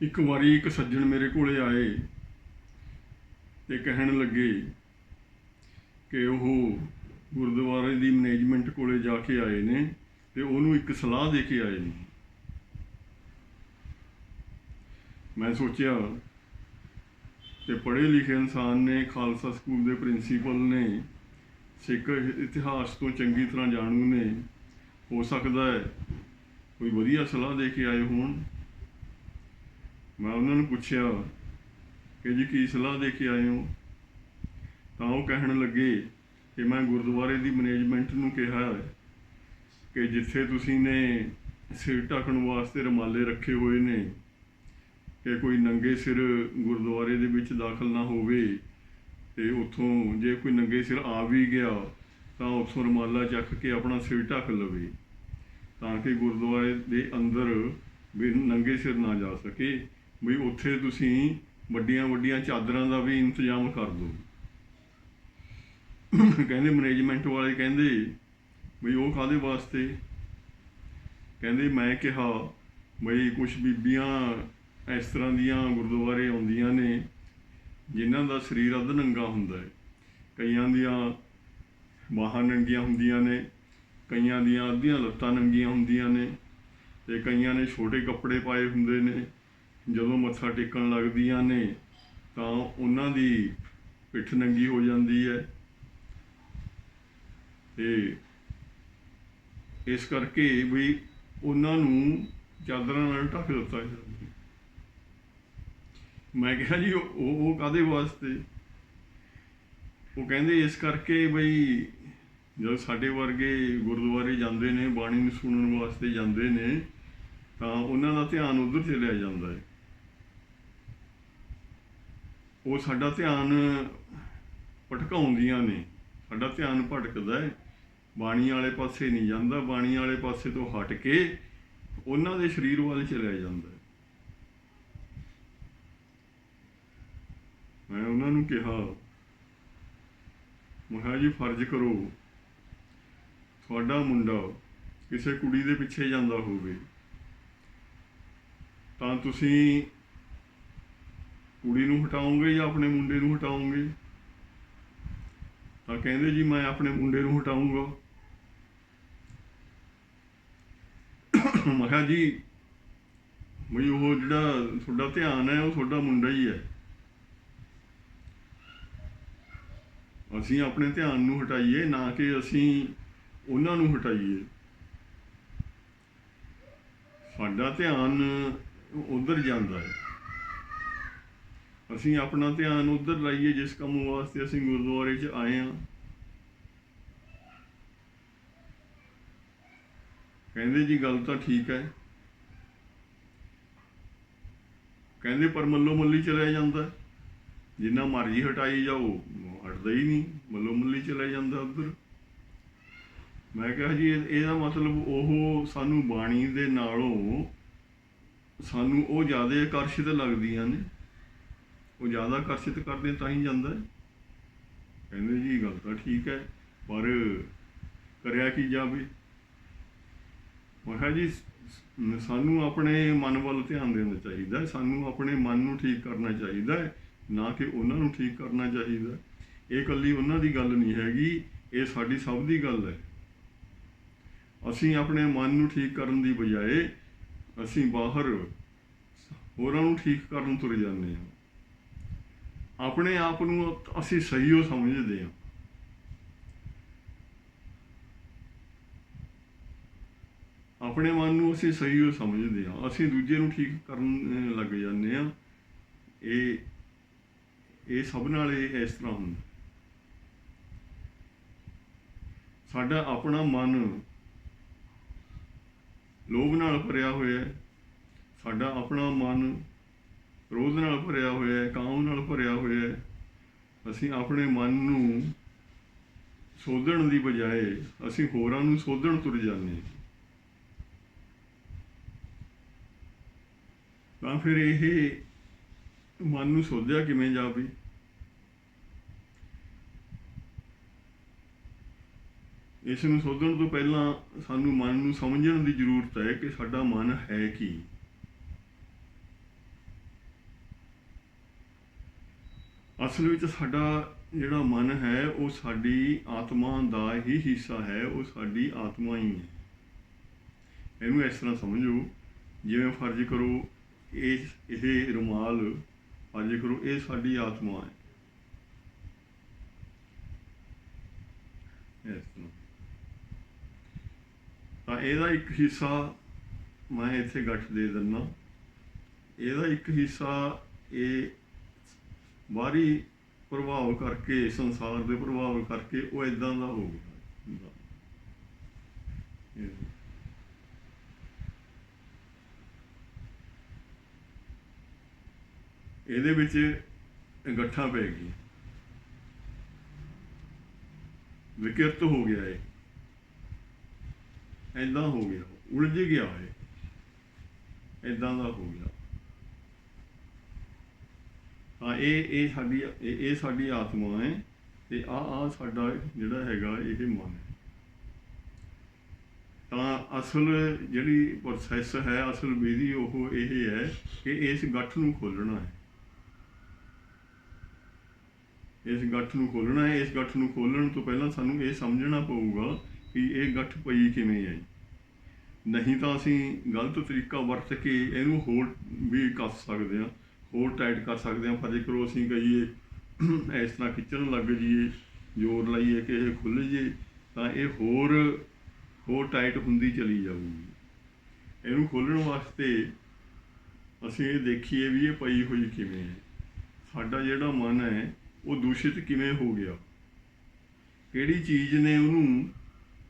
ਇੱਕ ਵਾਰੀ ਇੱਕ ਸੱਜਣ ਮੇਰੇ ਕੋਲੇ ਆਏ ਤੇ ਕਹਿਣ ਲੱਗੇ ਕਿ ਉਹ ਗੁਰਦੁਆਰੇ ਦੀ ਮੈਨੇਜਮੈਂਟ ਕੋਲੇ ਜਾ ਕੇ ਆਏ ਨੇ ਤੇ ਉਹਨੂੰ ਇੱਕ ਸਲਾਹ ਦੇ ਕੇ ਆਏ ਨੇ। ਮੈਂ ਸੋਚਿਆ ਕਿ ਪੜ੍ਹੇ ਲਿਖੇ ਇਨਸਾਨ ਨੇ, ਖਾਲਸਾ ਸਕੂਲ ਦੇ ਪ੍ਰਿੰਸੀਪਲ ਨੇ, ਸਿੱਖ ਇਤਿਹਾਸ ਤੋਂ ਚੰਗੀ ਤਰ੍ਹਾਂ ਜਾਣੂ ਨੇ, ਹੋ ਸਕਦਾ ਹੈ ਕੋਈ ਵਧੀਆ ਸਲਾਹ ਦੇ ਕੇ ਆਏ ਹੋਣ? ਮੈਂ ਉਹਨਾਂ ਨੂੰ ਪੁੱਛਿਆ ਕਿ ਜੀ ਕੀ ਸਲਾਹ ਦੇ ਕੇ ਆਏ ਹੋ? ਤਾਂ ਉਹ ਕਹਿਣ ਲੱਗੇ ਕਿ ਮੈਂ ਗੁਰਦੁਆਰੇ ਦੀ ਮੈਨੇਜਮੈਂਟ ਨੂੰ ਕਿਹਾ ਹੈ ਕਿ ਜਿੱਥੇ ਤੁਸੀਂ ਨੇ ਸਿਰ ਢੱਕਣ ਵਾਸਤੇ ਰਮਾਲੇ ਰੱਖੇ ਹੋਏ ਨੇ, ਕਿ ਕੋਈ ਨੰਗੇ ਸਿਰ ਗੁਰਦੁਆਰੇ ਦੇ ਵਿੱਚ ਦਾਖਲ ਨਾ ਹੋਵੇ ਤੇ ਉੱਥੋਂ ਜੇ ਕੋਈ ਨੰਗੇ ਸਿਰ ਆ ਵੀ ਗਿਆ ਤਾਂ ਉੱਥੋਂ ਰਮਾਲਾ ਚੱਕ ਕੇ ਆਪਣਾ ਸਿਰ ਢੱਕ ਲਵੇ। ਤਾਂ ਕਿ ਗੁਰਦੁਆਰੇ ਦੇ ਅੰਦਰ ਵੀ ਨੰਗੇ ਸਿਰ ਨਾ ਜਾ ਸਕੇ, ਵੀ ਉੱਥੇ ਤੁਸੀਂ ਵੱਡੀਆਂ ਵੱਡੀਆਂ ਚਾਦਰਾਂ ਦਾ ਵੀ ਇੰਤਜ਼ਾਮ ਕਰ ਦਿਓ ਕਹਿੰਦੇ ਮੈਨੇਜਮੈਂਟ ਵਾਲੇ ਕਹਿੰਦੇ ਵੀ ਉਹ ਕਾਦੇ ਵਾਸਤੇ? ਕਹਿੰਦੇ ਮੈਂ ਕਿਹਾ ਬਈ ਕੁਝ ਬੀਬੀਆਂ ਇਸ ਤਰ੍ਹਾਂ ਦੀਆਂ ਗੁਰਦੁਆਰੇ ਆਉਂਦੀਆਂ ਨੇ, ਜਿਨ੍ਹਾਂ ਦਾ ਸਰੀਰ ਅੱਧ ਨੰਗਾ ਹੁੰਦਾ ਹੈ। ਕਈਆਂ ਦੀਆਂ ਬਾਹਾਂ ਨੰਗੀਆਂ ਹੁੰਦੀਆਂ ਨੇ ਕਈਆਂ ਦੀਆਂ ਅੱਧੀਆਂ ਲੱਤਾਂ ਨੰਗੀਆਂ ਹੁੰਦੀਆਂ ਨੇ ਤੇ ਕਈਆਂ ਨੇ ਛੋਟੇ ਕੱਪੜੇ ਪਾਏ ਹੁੰਦੇ ਨੇ। ਜਦੋਂ ਮੱਥਾ ਟੇਕਣ ਲੱਗਦੀਆਂ ਨੇ, ਤਾਂ ਉਹਨਾਂ ਦੀ ਪਿੱਠ ਨੰਗੀ ਹੋ ਜਾਂਦੀ ਹੈ। ਤੇ ਇਸ ਕਰਕੇ ਵੀ ਉਹਨਾਂ ਨੂੰ ਚਾਦਰਾਂ ਨਾਲ ਢੱਕ ਦਿੱਤਾ ਜਾਂਦਾ ਮੈਂ ਕਿਹਾ ਜੀ, ਉਹ ਉਹ ਕਾਦੇ ਵਾਸਤੇ? ਉਹ ਕਹਿੰਦੇ ਇਸ ਕਰਕੇ ਬਈ ਜਦ ਸਾਡੇ ਵਰਗੇ ਗੁਰਦੁਆਰੇ ਜਾਂਦੇ ਨੇ, ਬਾਣੀ ਨੂੰ ਸੁਣਨ ਵਾਸਤੇ ਜਾਂਦੇ ਨੇ, ਤਾਂ ਉਹਨਾਂ ਦਾ ਧਿਆਨ ਉਧਰ ਚਲਿਆ ਜਾਂਦਾ ਹੈ। ਉਹ ਸਾਡਾ ਧਿਆਨ ਭਟਕਾਉਂਦੀਆਂ ਨੇ। ਸਾਡਾ ਧਿਆਨ ਭਟਕਦਾ ਹੈ। ਬਾਣੀ ਵਾਲੇ ਪਾਸੇ ਨਹੀਂ ਜਾਂਦਾ। ਬਾਣੀ ਵਾਲੇ ਪਾਸੇ ਤੋਂ ਹਟ ਕੇ ਉਹਨਾਂ ਦੇ ਸਰੀਰ ਵੱਲ ਚਲਿਆ ਜਾਂਦਾ ਹੈ। ਮੈਂ ਉਹਨਾਂ ਨੂੰ ਕਿਹਾ ਮੈਂ ਜੀ, ਫਰਜ਼ ਕਰੋ ਤੁਹਾਡਾ ਮੁੰਡਾ ਕਿਸੇ ਕੁੜੀ ਦੇ ਪਿੱਛੇ ਜਾਂਦਾ ਹੋਵੇ, ਤਾਂ ਤੁਸੀਂ ਕੁੜੀ ਨੂੰ ਹਟਾਓਗੇ ਜਾਂ ਆਪਣੇ ਮੁੰਡੇ ਨੂੰ ਹਟਾਓਗੇ? ਤਾਂ ਕਹਿੰਦੇ ਜੀ, ਮੈਂ ਆਪਣੇ ਮੁੰਡੇ ਨੂੰ ਹਟਾਊਂਗਾ ਮੈਂ ਕਿਹਾ ਜੀ ਵੀ ਉਹ ਜਿਹੜਾ ਤੁਹਾਡਾ ਧਿਆਨ ਹੈ, ਉਹ ਤੁਹਾਡਾ ਮੁੰਡਾ ਹੀ ਹੈ। ਅਸੀਂ ਆਪਣੇ ਧਿਆਨ ਨੂੰ ਹਟਾਈਏ, ਨਾ ਕਿ ਅਸੀਂ ਉਹਨਾਂ ਨੂੰ ਹਟਾਈਏ। ਸਾਡਾ ਧਿਆਨ ਉਧਰ ਜਾਂਦਾ ਹੈ। ਅਸੀਂ ਆਪਣਾ ਧਿਆਨ ਉਧਰ ਲਾਈਏ, ਜਿਸ ਕੰਮ ਵਾਸਤੇ ਅਸੀਂ ਗੁਰਦੁਆਰੇ 'ਚ ਆਏ ਹਾਂ। ਕਹਿੰਦੇ ਜੀ ਗੱਲ ਤਾਂ ਠੀਕ ਹੈ। ਕਹਿੰਦੇ ਪਰ ਮੱਲੋ ਮੱਲੀ ਚਲਿਆ ਜਾਂਦਾ ਜਿੰਨਾ ਮਰਜ਼ੀ ਹਟਾਈ ਜਾਓ, ਹਟਦਾ ਹੀ ਨਹੀਂ। ਮੱਲੋ ਮੱਲੀ ਚਲਿਆ ਜਾਂਦਾ ਉਧਰ। ਮੈਂ ਕਿਹਾ ਜੀ, ਇਹ- ਇਹਦਾ ਮਤਲਬ ਉਹ ਸਾਨੂੰ ਬਾਣੀ ਦੇ ਨਾਲੋਂ ਸਾਨੂੰ ਉਹ ਜ਼ਿਆਦਾ ਆਕਰਸ਼ਿਤ ਲੱਗਦੀਆਂ ਨੇ। ਉਹ ਜ਼ਿਆਦਾ ਆਕਰਸ਼ਿਤ ਕਰਦੇ ਤਾਂ ਹੀ ਜਾਂਦਾ ਹੈ। ਕਹਿੰਦੇ ਜੀ ਗੱਲ ਤਾਂ ਠੀਕ ਹੈ, ਪਰ ਕਰਿਆ ਕੀ ਜਾਵੇ? ਮੈਂ ਕਿਹਾ ਜੀ, ਸਾਨੂੰ ਆਪਣੇ ਮਨ ਵੱਲ ਧਿਆਨ ਦੇਣਾ ਚਾਹੀਦਾ ਹੈ। ਸਾਨੂੰ ਆਪਣੇ ਮਨ ਨੂੰ ਠੀਕ ਕਰਨਾ ਚਾਹੀਦਾ ਹੈ, ਨਾ ਕਿ ਉਹਨਾਂ ਨੂੰ ਠੀਕ ਕਰਨਾ ਚਾਹੀਦਾ ਇਹ ਇਕੱਲੀ ਉਹਨਾਂ ਦੀ ਗੱਲ ਨਹੀਂ ਹੈਗੀ, ਇਹ ਸਾਡੀ ਸਭ ਦੀ ਗੱਲ ਹੈ। ਅਸੀਂ ਆਪਣੇ ਮਨ ਨੂੰ ਠੀਕ ਕਰਨ ਦੀ ਬਜਾਏ ਅਸੀਂ ਬਾਹਰ ਹੋਰਾਂ ਨੂੰ ਠੀਕ ਕਰਨ ਤੁਰ ਜਾਂਦੇ ਹਾਂ। ਆਪਣੇ ਆਪ ਨੂੰ ਅਸੀਂ ਸਹੀ ਹੋ ਸਮਝਦੇ ਹਾਂ। ਆਪਣੇ ਮਨ ਨੂੰ ਅਸੀਂ ਸਹੀ ਹੋ ਸਮਝਦੇ ਹਾਂ। ਅਸੀਂ ਦੂਜੇ ਨੂੰ ਠੀਕ ਕਰਨ ਲੱਗ ਜਾਂਦੇ ਹਾਂ। ਇਹ ਇਹ ਸਭ ਨਾਲ ਇਹ ਇਸ ਤਰ੍ਹਾਂ ਹੁੰਦਾ। ਸਾਡਾ ਆਪਣਾ ਮਨ ਲੋਭ ਨਾਲ ਭਰਿਆ ਹੋਇਆ ਹੈ। ਸਾਡਾ ਆਪਣਾ ਮਨ ਕ੍ਰੋਧ ਨਾਲ ਭਰਿਆ ਹੋਇਆ ਹੈ, ਕਾਮ ਨਾਲ ਭਰਿਆ ਹੋਇਆ ਹੈ। ਅਸੀਂ ਆਪਣੇ ਮਨ ਨੂੰ ਸੋਧਣ ਦੀ ਬਜਾਏ ਅਸੀਂ ਹੋਰਾਂ ਨੂੰ ਸੋਧਣ ਤੁਰ ਜਾਂਦੇ ਹਾਂ। ਤਾਂ ਫਿਰ ਇਹ ਮਨ ਨੂੰ ਸੋਧਿਆ ਕਿਵੇਂ ਜਾਵੇ? ਇਸ ਨੂੰ ਸੋਧਣ ਤੋਂ ਪਹਿਲਾਂ ਸਾਨੂੰ ਮਨ ਨੂੰ ਸਮਝਣ ਦੀ ਜ਼ਰੂਰਤ ਹੈ ਕਿ ਸਾਡਾ ਮਨ ਹੈ ਕੀ। ਅਸਲ ਵਿੱਚ ਸਾਡਾ ਜਿਹੜਾ ਮਨ ਹੈ, ਉਹ ਸਾਡੀ ਆਤਮਾ ਦਾ ਹੀ ਹਿੱਸਾ ਹੈ, ਉਹ ਸਾਡੀ ਆਤਮਾ ਹੀ ਹੈ। ਇਹਨੂੰ ਇਸ ਤਰ੍ਹਾਂ ਸਮਝੋ, ਜਿਵੇਂ ਫਰਜ਼ ਕਰੋ, ਇਹ ਇਹ ਰੁਮਾਲ, ਫਰਜ਼ ਕਰੋ, ਇਹ ਸਾਡੀ ਆਤਮਾ ਹੈ। ਇਸ ਤਰ੍ਹਾਂ। ਤਾਂ ਇਹਦਾ ਇੱਕ ਹਿੱਸਾ ਮੈਂ ਇੱਥੇ ਗੱਠ ਦੇ ਦਿੰਦਾ। ਇਹਦਾ ਇੱਕ ਹਿੱਸਾ ਇਹ ਬਾਹਰੀ ਪ੍ਰਭਾਵ ਕਰਕੇ, ਸੰਸਾਰ ਦੇ ਪ੍ਰਭਾਵ ਕਰਕੇ ਉਹ ਇਦਾਂ ਦਾ ਹੋ ਗਿਆ। ਇਹਦੇ ਵਿੱਚ ਗੱਠਾਂ ਪੈ ਗਈ ਵਿਕਿਰਤ ਹੋ ਗਿਆ ਇਹ। ਐਦਾਂ ਹੋ ਗਿਆ, ਉਲਝ ਗਿਆ ਇਹ। ਐਦਾਂ ਦਾ ਹੋ ਗਿਆ। ਹਾਂ, ਇਹ ਇਹ ਸਾਡੀ ਇਹ ਸਾਡੀ ਆਤਮਾ ਹੈ ਤੇ ਆ ਆ ਸਾਡਾ ਜਿਹੜਾ ਹੈਗਾ ਇਹ ਮਨ ਹੈ। ਤਾਂ ਅਸਲ ਜਿਹੜੀ ਪ੍ਰੋਸੈਸ ਹੈ, ਅਸਲ ਵਿਧੀ ਉਹ ਇਹ ਹੈ ਕਿ ਇਸ ਗੱਠ ਨੂੰ ਖੋਲਣਾ ਹੈ। ਇਸ ਗੱਠ ਨੂੰ ਖੋਲਣਾ ਹੈ, ਇਸ ਗੱਠ ਨੂੰ ਖੋਲਣ ਤੋਂ ਪਹਿਲਾਂ ਸਾਨੂੰ ਇਹ ਸਮਝਣਾ ਪਊਗਾ ਕਿ ਇਹ ਗੱਠ ਪਈ ਕਿਵੇਂ ਹੈ ਨਹੀਂ ਤਾਂ ਅਸੀਂ ਗਲਤ ਤਰੀਕਾ ਵਰਤ ਕੇ ਇਹਨੂੰ ਹੋਰ ਵੀ ਕੱਸ ਸਕਦੇ ਹਾਂ, ਹੋਰ ਟਾਈਟ ਕਰ ਸਕਦੇ ਹਾਂ। ਪਰ ਜੇਕਰ ਅਸੀਂ ਕਹੀਏ, ਇਸ ਤਰ੍ਹਾਂ ਖਿੱਚਣ ਲੱਗ ਜਾਈਏ, ਜ਼ੋਰ ਲਾਈਏ ਕਿ ਇਹ ਖੁੱਲ੍ਹ ਜੇ, ਤਾਂ ਇਹ ਹੋਰ ਹੋਰ ਟਾਈਟ ਹੁੰਦੀ ਚਲੀ ਜਾਊਗੀ। ਇਹਨੂੰ ਖੋਲ੍ਹਣ ਵਾਸਤੇ ਅਸੀਂ ਇਹ ਦੇਖੀਏ ਵੀ ਇਹ ਪਈ ਹੋਈ ਕਿਵੇਂ ਹੈ। ਸਾਡਾ ਜਿਹੜਾ ਮਨ ਹੈ, ਉਹ ਦੂਸ਼ਿਤ ਕਿਵੇਂ ਹੋ ਗਿਆ? ਕਿਹੜੀ ਚੀਜ਼ ਨੇ ਉਹਨੂੰ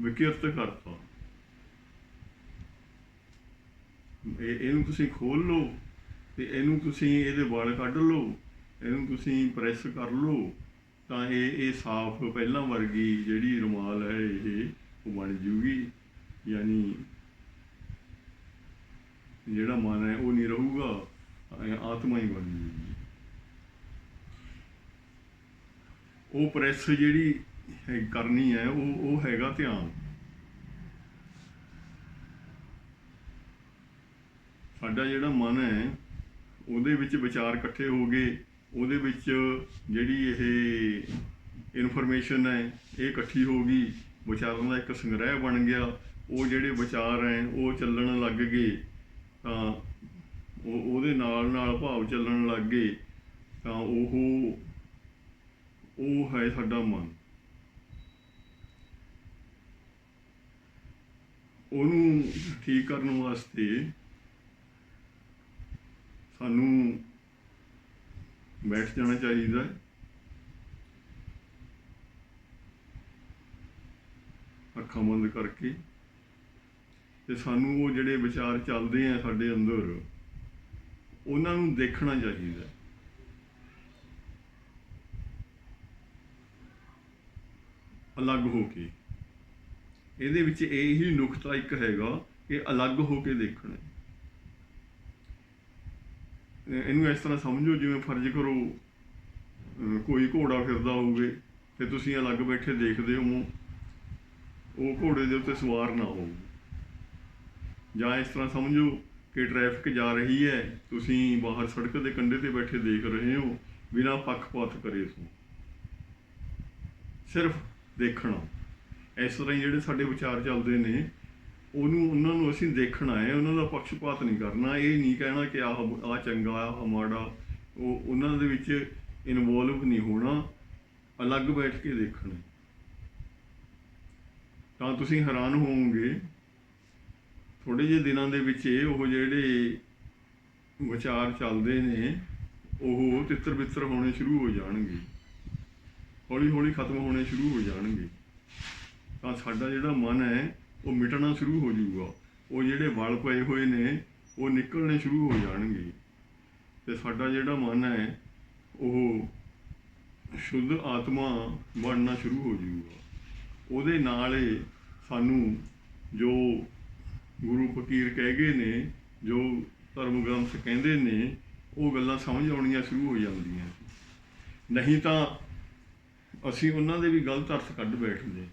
ਵਿਕਿਰਤ ਕਰਤਾ ਇਹ ਇਹਨੂੰ ਤੁਸੀਂ ਖੋਲ ਲਓ ਤੇ ਇਹਨੂੰ ਤੁਸੀਂ ਇਹਦੇ ਵਾਲ ਕੱਢ ਲਓ ਇਹਨੂੰ ਤੁਸੀਂ ਪ੍ਰੈਸ ਕਰ ਲਓ ਤਾਂ ਇਹ ਇਹ ਸਾਫ਼ ਪਹਿਲਾਂ ਵਰਗੀ ਜਿਹੜੀ ਰੁਮਾਲ ਹੈ, ਇਹ ਉਹ ਬਣ ਜੂਗੀ। ਯਾਨੀ ਜਿਹੜਾ ਮਨ ਹੈ, ਉਹ ਨਹੀਂ ਰਹੂਗਾ ਆਤਮਾ ਹੀ ਬਣ ਜੂਗੀ। ਉਹ ਪ੍ਰੈਸ ਜਿਹੜੀ ਹੈ ਕਰਨੀ ਹੈ, ਉਹ ਉਹ ਹੈਗਾ ਧਿਆਨ। ਸਾਡਾ ਜਿਹੜਾ ਮਨ ਹੈ, ਉਹਦੇ ਵਿੱਚ ਵਿਚਾਰ ਇਕੱਠੇ ਹੋ ਗਏ, ਉਹਦੇ ਵਿੱਚ ਜਿਹੜੀ ਇਹ ਇਨਫੋਰਮੇਸ਼ਨ ਹੈ, ਇਹ ਇਕੱਠੀ ਹੋ ਗਈ, ਵਿਚਾਰਾਂ ਦਾ ਇੱਕ ਸੰਗ੍ਰਹਿ ਬਣ ਗਿਆ, ਉਹ ਜਿਹੜੇ ਵਿਚਾਰ ਹੈ, ਉਹ ਚੱਲਣ ਲੱਗ ਗਏ, ਤਾਂ ਉਹ, ਉਹਦੇ ਨਾਲ ਨਾਲ ਭਾਵ ਚੱਲਣ ਲੱਗ ਗਏ, ਤਾਂ ਉਹ ਉਹ ਹੈ ਸਾਡਾ ਮਨ। ਉਹਨੂੰ ਠੀਕ ਕਰਨ ਵਾਸਤੇ ਸਾਨੂੰ ਬੈਠ ਜਾਣਾ ਚਾਹੀਦਾ ਹੈ। ਅੱਖਾਂ ਬੰਦ ਕਰਕੇ। ਤੇ ਸਾਨੂੰ ਉਹ ਜਿਹੜੇ ਵਿਚਾਰ ਚੱਲਦੇ ਆ ਸਾਡੇ ਅੰਦਰ, ਉਹਨਾਂ ਨੂੰ ਦੇਖਣਾ ਚਾਹੀਦਾ ਅਲੱਗ ਹੋ ਕੇ। ਇਹਦੇ ਵਿੱਚ ਇਹ ਹੀ ਨੁਕਤਾ ਇੱਕ ਹੈਗਾ ਕਿ ਅਲੱਗ ਹੋ ਕੇ ਦੇਖਣਾ। ਇਹਨੂੰ ਇਸ ਤਰ੍ਹਾਂ ਸਮਝੋ, ਜਿਵੇਂ ਫਰਜ਼ ਕਰੋ ਕੋਈ ਘੋੜਾ ਫਿਰਦਾ ਹੋਵੇ ਤੇ ਤੁਸੀਂ ਅਲੱਗ ਬੈਠੇ ਦੇਖਦੇ ਹੋ, ਉਹ ਘੋੜੇ ਦੇ ਉੱਤੇ ਸਵਾਰ ਨਾ ਹੋਵੋ। ਜਾਂ ਇਸ ਤਰ੍ਹਾਂ ਸਮਝੋ ਕਿ ਟ੍ਰੈਫਿਕ ਜਾ ਰਹੀ ਹੈ, ਤੁਸੀਂ ਬਾਹਰ ਸੜਕ ਦੇ ਕੰਢੇ ਤੇ ਬੈਠੇ ਦੇਖ ਰਹੇ ਹੋ, ਬਿਨਾਂ ਪੱਖਪਾਤ ਕਰੇ ਤੋਂ। ਸਿਰਫ ਦੇਖਣਾ। ਇਸ ਤਰ੍ਹਾਂ ਹੀ ਜਿਹੜੇ ਸਾਡੇ ਵਿਚਾਰ ਚੱਲਦੇ ਨੇ, ਉਹਨੂੰ, ਉਹਨਾਂ ਨੂੰ ਅਸੀਂ ਦੇਖਣਾ ਹੈ, ਉਹਨਾਂ ਦਾ ਪੱਖਪਾਤ ਨਹੀਂ ਕਰਨਾ। ਇਹ ਨਹੀਂ ਕਹਿਣਾ ਕਿ ਆਹ ਆਹ ਚੰਗਾ, ਆਹ ਮਾੜਾ, ਉਹ, ਉਹਨਾਂ ਦੇ ਵਿੱਚ ਇਨਵੋਲਵ ਨਹੀਂ ਹੋਣਾ। ਅਲੱਗ ਬੈਠ ਕੇ ਦੇਖਣਾ। ਤਾਂ ਤੁਸੀਂ ਹੈਰਾਨ ਹੋਵੋਗੇ ਥੋੜੇ ਜਿਹੇ ਦਿਨਾਂ ਦੇ ਵਿੱਚ ਇਹ ਉਹ ਜਿਹੜੇ ਵਿਚਾਰ ਚੱਲਦੇ ਨੇ, ਉਹ ਤਿੱਤਰ ਬਿੱਤਰ ਹੋਣੇ ਸ਼ੁਰੂ ਹੋ ਜਾਣਗੇ। ਹੌਲੀ ਹੌਲੀ ਖਤਮ ਹੋਣੇ ਸ਼ੁਰੂ ਹੋ ਜਾਣਗੇ। ਤਾਂ ਸਾਡਾ ਜਿਹੜਾ ਮਨ ਹੈ, ਉਹ ਮਿਟਣਾ ਸ਼ੁਰੂ ਹੋ ਜਾਊਗਾ। ਉਹ ਜਿਹੜੇ ਵਲ ਪਏ ਹੋਏ ਨੇ, ਉਹ ਨਿਕਲਣੇ ਸ਼ੁਰੂ ਹੋ ਜਾਣਗੇ। ਤੇ ਸਾਡਾ ਜਿਹੜਾ ਮਨ ਹੈ, ਉਹ ਸ਼ੁੱਧ ਆਤਮਾ ਬਣਨਾ ਸ਼ੁਰੂ ਹੋ ਜਾਊਗਾ। ਉਹਦੇ ਨਾਲ ਹੀ ਸਾਨੂੰ ਜੋ ਗੁਰੂ ਫਕੀਰ ਕਹਿ ਗਏ ਨੇ, ਜੋ ਧਰਮ ਗ੍ਰੰਥ ਕਹਿੰਦੇ ਨੇ, ਉਹ ਗੱਲਾਂ ਸਮਝ ਆਉਣੀਆਂ ਸ਼ੁਰੂ ਹੋ ਜਾਂਦੀਆਂ। ਨਹੀਂ ਤਾਂ ਅਸੀਂ ਉਹਨਾਂ ਦੇ ਵੀ ਗਲਤ ਅਰਥ ਕੱਢ ਬੈਠਦੇ।